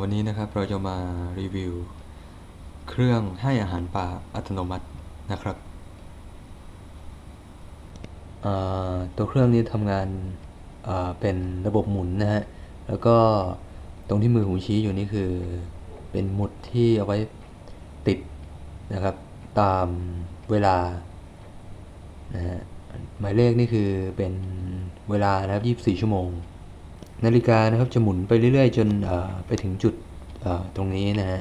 วันนี้นะครับเราจะมารีวิว เครื่องให้อาหารปลาอัตโนมัตินะครับ ตัวเครื่องนี้ทำงานเป็นระบบหมุนนะฮะ แล้วก็ตรงที่มือผมชี้อยู่นี่คือ เป็นหมุดที่เอาไว้ติดนะครับ ตามเวลานะฮะหมายเลขนี่คือเป็นเวลานะครับ 24 ชั่วโมง นาฬิกานะครับจะหมุนไปเรื่อยๆ จนไปถึงจุดตรงนี้นะฮะ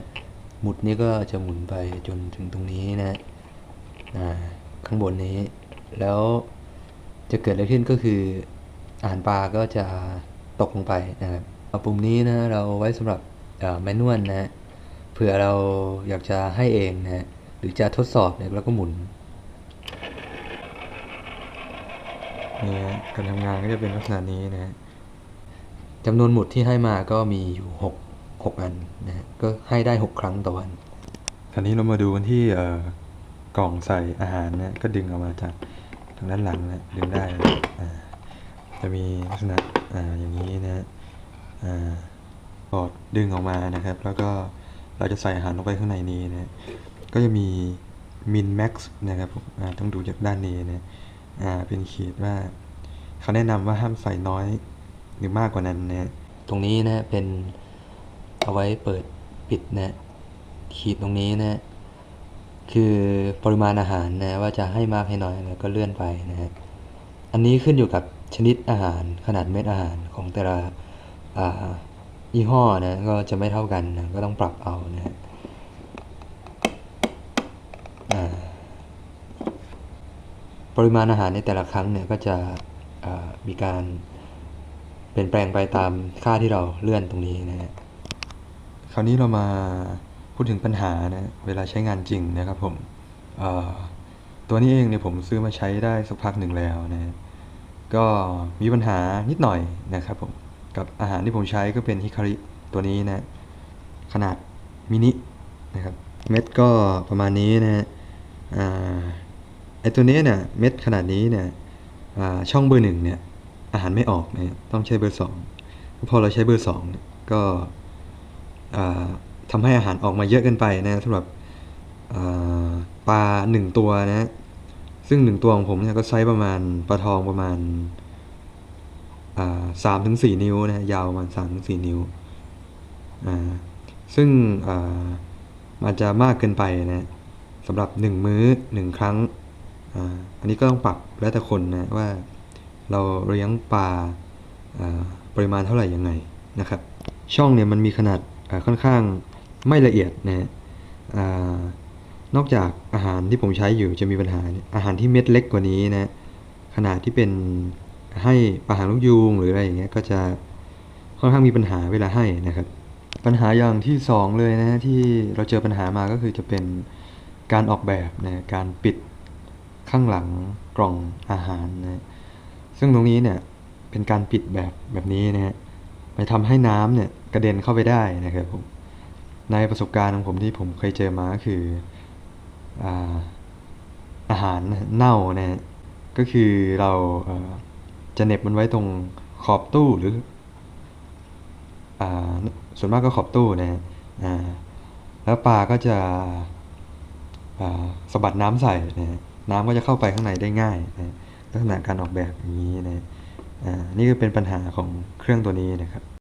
หมุดนี้ก็จะหมุนไปจนถึงตรงนี้นะฮะข้างบนนี้ แล้วจะเกิดอะไรขึ้นก็คืออาหารปลาก็จะตกลงไปนะครับเอาปุ่มนี้นะเราไว้สำหรับแมนนวลนะฮะเผื่อเราอยากจะให้เองนะฮะหรือจะทดสอบเนี่ยเราก็หมุนนี่ฮะการทำงานก็จะเป็นลักษณะนี้นะฮะ จำนวนหมุดที่ให้มาก็มีอยู่หกหกอันนะฮะก็ให้ได้หกครั้งต่อวัน คราวนี้เรามาดูกันที่เอ่อกล่องใส่อาหารนะก็ดึงออกมาจากทางด้านหลังนะดึงได้นะอ่าจะมีลักษณะอ่าอย่างนี้นะอ่าปอดดึงออกมานะครับ แล้วก็เราจะใส่อาหารลงไปข้างในนี้นะก็จะมีมินแม็กซ์นะครับอ่าต้องดูจากด้านนี้นะอ่าเป็นขีดว่าเขาแนะนำว่าห้ามใส่น้อย หรือมากกว่านั้นนะฮะตรงนี้นะเป็นเอาไว้เปิดปิดนะขีดตรงนี้นะคือปริมาณอาหารนะว่าจะให้มากให้น้อยแล้วก็เลื่อนไปนะฮะอันนี้ขึ้นอยู่กับชนิดอาหารขนาดเม็ดอาหารของแต่ละอ่ายี่ห้อนะก็จะไม่เท่ากันนะก็ต้องปรับเอานะฮะปริมาณอาหารในแต่ละครั้งเนี่ยก็จะมีการ เปลี่ยนแปลงไปตามค่าที่เราเลื่อนตรงนี้นะฮะคราวนี้เรามาพูดถึงปัญหานะเวลาใช้งานจริงนะครับผมตัวนี้เองเนี่ยผมซื้อมาใช้ได้สักพักหนึ่งแล้วนะก็มีปัญหานิดหน่อยนะครับผมกับอาหารที่ผมใช้ก็เป็นฮิคาริตัวนี้นะขนาดมินินะครับเม็ดก็ประมาณนี้นะฮะอ่าไอตัวนี้เนี่ยเม็ดขนาดนี้เนี่ยช่องเบอร์หนึ่งเนี่ย อาหารไม่ออกนะต้องใช้เบอร์สองพอเราใช้เบอร์สองก็อ่าทำให้อาหารออกมาเยอะเกินไปนะสำหรับปลาหนึ่งตัวนะซึ่งหนึ่งตัวของผมเนี่ยก็ไซส์ประมาณปลาทองประมาณสามถึงสี่นิ้วนะยาวประมาณสามถึงสี่นิ้วซึ่งอามันจะมากเกินไปนะสำหรับหนึ่งมื้อหนึ่งครั้งออันนี้ก็ต้องปรับแล้วแต่คนนะว่า เราเลี้ยงปลาปริมาณเท่าไหร่ยังไงนะครับ ช่องเนี่ยมันมีขนาดค่อนข้างไม่ละเอียดนะฮะอ่านอกจากอาหารที่ผมใช้อยู่จะมีปัญหาเนี่ยอาหารที่เม็ดเล็กกว่านี้นะขนาดที่เป็นให้ปลาหางลูกยูงหรืออะไรอย่างเงี้ยก็จะค่อนข้างมีปัญหาเวลาให้นะครับ ปัญหาอย่างที่สองเลยนะที่เราเจอปัญหามาก็คือจะเป็นการออกแบบนะการปิดข้างหลังกล่องอาหารนะ ซึ่งตรงนี้เนี่ยเป็นการปิดแบบแบบนี้นะฮะไปทำให้น้ำเนี่ยกระเด็นเข้าไปได้นะครับผมในประสบการณ์ของผมที่ผมเคยเจอมาคืออาอาหารเน่านะฮะก็คือเราเอ่อจะเน็บมันไว้ตรงขอบตู้หรืออส่วนมากก็ขอบตู้นะฮะแล้วปลาก็จะสะบัดน้ำใส่นะฮะน้ำก็จะเข้าไปข้างในได้ง่ายนะ ลักษณะการออกแบบอย่างนี้นะอ่านี่คือเป็นปัญหาของเครื่องตัวนี้นะครับ